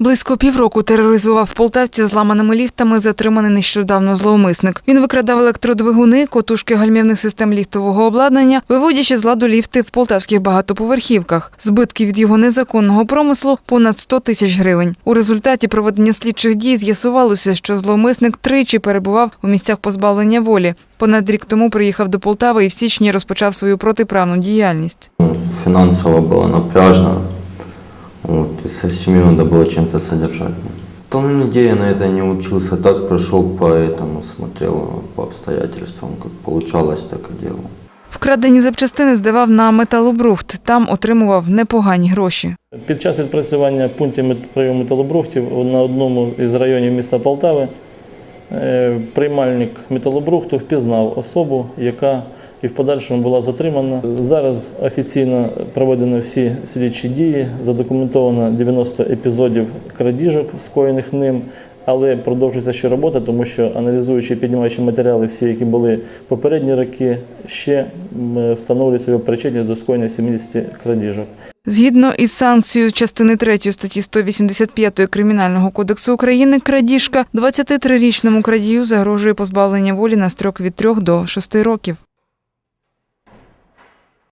Близько півроку тероризував полтавців зламаними ліфтами затриманий нещодавно зловмисник. Він викрадав електродвигуни, котушки гальмівних систем ліфтового обладнання, виводячи з ладу ліфти в полтавських багатоповерхівках. Збитки від його незаконного промислу понад 100 тисяч гривень. У результаті проведення слідчих дій з'ясувалося, що зловмисник тричі перебував у місцях позбавлення волі. Понад рік тому приїхав до Полтави і в січні розпочав свою протиправну діяльність. Финансово было напряжно, вот, и со семьей надо было чем-то содержать. Там нигде я на это не учился, так пришел по этому, смотрел по обстоятельствам, как получалось, так и делал. Вкрадені запчастини здавав на металобрухт. Там отримував непогані гроші. Під час відпрацювання пунктів мет- прийому металобрухтів на одному із районів міста Полтави е, приймальник металобрухту впізнав особу, яка і в подальшому була затримана. Зараз офіційно проведено всі слідчі дії, задокументовано 90 епізодів крадіжок, скоєних ним. Але продовжується ще робота, тому що аналізуючи піднімаючи матеріали, всі, які були попередні роки, ще встановлюється його причетність до скоєння 70 крадіжок. Згідно із санкцією частини 3 статті 185 Кримінального кодексу України, крадіжка 23-річному крадію загрожує позбавлення волі на строк від 3 до 6 років.